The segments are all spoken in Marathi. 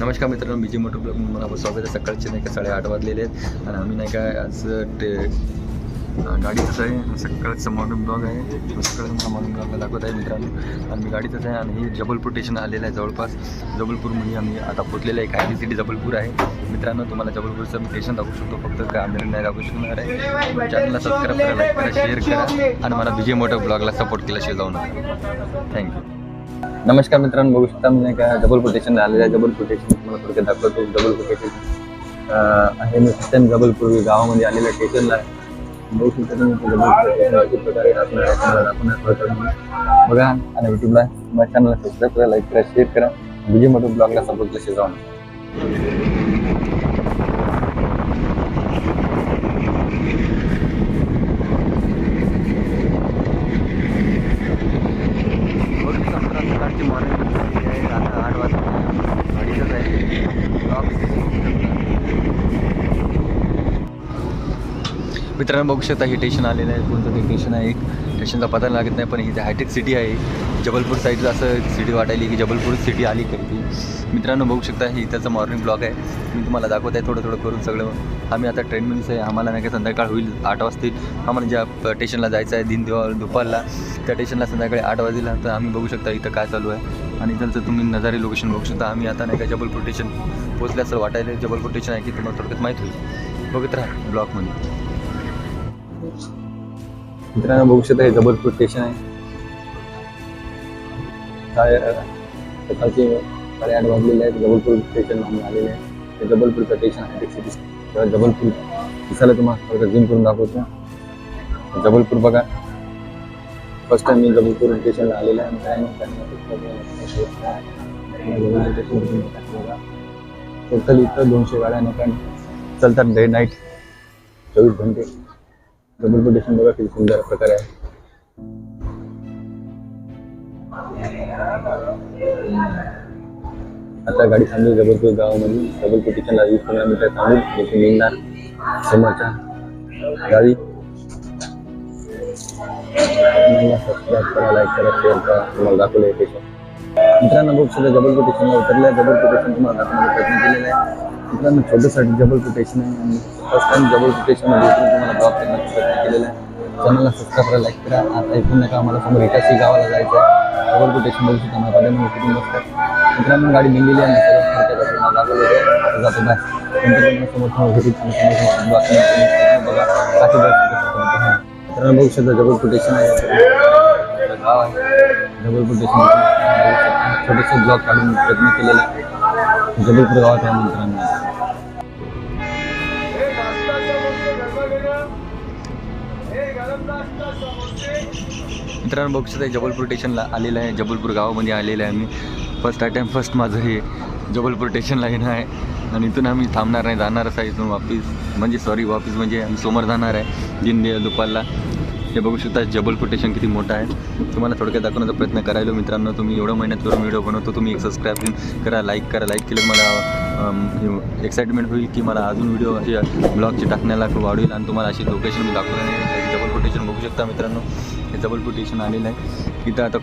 नमस्कार मित्रांनो बीजी मोटर ब्लॉग मला स्वागत आहे. सकाळचे नाही का साडेआठ वाजलेले आहेत आणि आम्ही नाही का आज ते गाडीतच आहे. सकाळचं मॉर्निंग ब्लॉग आहे. सकाळचं मला मॉर्निंग ब्लॉगला दाखवत आहे मित्रांनो. आणि मी गाडीतच आहे आणि हे जबलपूर स्टेशन आलेलं आहे जवळपास. जबलपूरमध्ये म्हणजे आम्ही आता पोचलेलं आहे. कायदी सिटी जबलपूर आहे. मित्रांनो तुम्हाला जबलपूरचं स्टेशन दाखवू शकतो. फक्त काय आंदोलन नाही दाखवू शकणार आहे. चॅनलला सबस्क्राईब करा लाईक करा शेअर करा. आणि मला बीजे मोटर ब्लॉगला सपोर्ट केल्याशिवाय जाऊ नका. थँक्यू नमस्कार मित्रांनो बघू शकता मी काय डबल कोटेशन आलेलं आहे. डबल कोटेशन तुम्हाला थोडक्यात दाखवतो. डबल कोटेशन आहे मी फक्त जबलपूर गावामध्ये आलेल्या स्टेशनला बघू शकता तुम्ही इथे प्रकारे असणार तुम्हाला दाखवण्यास प्रयत्न बघा आणि युट्यूबला माझ्या चॅनलला सबस्क्राईब करा लाईक करा शेअर करा. विजय मोठं ब्लॉगला सपोर्ट केल्याशिवाय जाऊ नका सकाळची मॉर्निंग आहे आता आठ वाजता गाडीतच आहे मित्रांनो बघू शकता हे स्टेशन आलेलं आहे. कोणतं ते स्टेशन आहे. एक स्टेशनचा पता लागत नाही पण इथे हायटेक सिटी आहे. जबलपूर साईडला असं सिटी वाटायली की जबलपूर सिटी आली काही ती. मित्रांनो बघू शकता हे इथंचं मॉर्निंग ब्लॉग आहे. मी तुम्हाला दाखवत आहे थोडं थोडं करून सगळं. आम्ही आता ट्रेनमध्येच आहे. आम्हाला नाही का संध्याकाळ होईल आठ वाजतील आम्हाला ज्या स्टेशनला जायचं आहे दिन दिवा दुपारला त्या स्टेशनला संध्याकाळी आठ वाजेला. तर आम्ही बघू शकता इथं काय चालू आहे. आणि त्यांचं तुम्ही नजारे लोकेशन बघू शकता. आम्ही आता नाही का जबलपूर स्टेशन पोचल्याचं वाटायला जबलपूर स्टेशन आहे की तुम्हाला थोडक्यात माहीत होईल. बघत राहा ब्लॉकमध्ये मित्रांनो बघू शकता हे जबलपूर स्टेशन आहे. काय सकाळचे साडेआठ वाजलेले आहेत. जबलपूर स्टेशन म्हणून आलेले आहे ते जबलपूरचं स्टेशन आहे. तेव्हा जबलपूर दिसायला तुम्हाला थोडं झूम करून दाखवतो. जबलपूर बघा. फर्स्ट टाइम मी जबलपूर स्टेशनला आलेलं आहे. आणि काय नाही, टोटल इथं दोनशे गाड्या नका चालतात डे नाईट चोवीस घंटे. जबलपूर स्टेशन बघा किती सुंदर प्रकारे आहे. आता गाडी थांबली जबलपूर गावामध्ये. जबलपूर स्टेशनला वीस पंधरा मीटर थांबून तिथे निघणार समोरच्या गाडी. सबस्क्राईब करा लाईक करा शेअर करा. तुम्हाला दाखवलं स्टेशन मित्रांनो बघू सुद्धा जबलपूर स्टेशनला उतरलं आहे जबलपूर स्टेशन तुम्हाला दाखवण्याचा प्रयत्न केलेला आहे. मित्रांनो छोटंसाठी जबलपूर स्टेशन आहे आणि फर्स्ट टाइम जबलपूर स्टेशनमध्ये उतरून तुम्हाला ब्लॉग करण्याचा प्रयत्न केलेला आहे चॅनलला सबस्क्राईब करा लाईक करा आता इथून नका आम्हाला समोर इटाची गावाला जायचं आहे जबलपूर स्टेशन बघू शकता मला पाठीमागे कुटुंब बसतात मित्रांनो गाडी निघलेली आहे सर्व थोडक्यात तुम्हाला दाखवलेलं आहे जातो बाय नंतर तुम्हाला समोर समोर भेटू आणि समोर समोर ब्लॉग करण्याचा बघा बाकी बस मित्रांनो बघू शकता जबलपूर स्टेशन आहे गाव आहे जबलपूर स्टेशन छोटेसे ब्लॉग काढून प्रयत्न केलेला आहे जबलपूर गावात आहे मित्रांनो मित्रांनो बघू शकता जबलपूर स्टेशनला आलेलं आहे. जबलपूर गावामध्ये आलेलं आहे आम्ही. फर्स्ट टाइम फर्स्ट माझं हे जबलपूर स्टेशनला येणं आहे. आणि इथून आम्ही थांबणार नाही जाणारच आहे इथून वापिस. म्हणजे सॉरी वापिस म्हणजे आम्ही समोर जाणार आहे दिन दुपारला. हे बघू शकता जबलपूर स्टेशन किती मोठं आहे. तुम्हाला थोडक्यात दाखवण्याचा प्रयत्न करायला मित्रांनो. तुम्ही एवढं मेहनत करून व्हिडिओ बनवतो तुम्ही एक सबस्क्राईब करा लाईक करा. लाईक केलं मला एक्साइटमेंट होईल की मला अजून व्हिडिओ असे ब्लॉगचे टाकण्याला खूप आवडेल. आणि तुम्हाला अशी लोकेशन मी दाखवणार बघू शकता मित्रांनो हे जबलपूर स्टेशन आलेलं आहे. इथं आता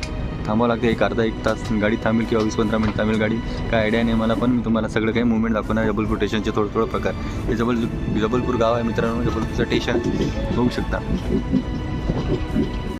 थांबावं लागतं एक अर्धा एक तास गाडी थांबेल किंवा वीस पंधरा मिनिट थांबेल गाडी. काय आयडिया नाही मला पण मी तुम्हाला सगळं काही मुवमेंट दाखवणार जबलपूर स्टेशनचे थोडं थोडं प्रकार. हे जबल जबलपूर गाव आहे मित्रांनो जबलपूरचं स्टेशन बघू शकता.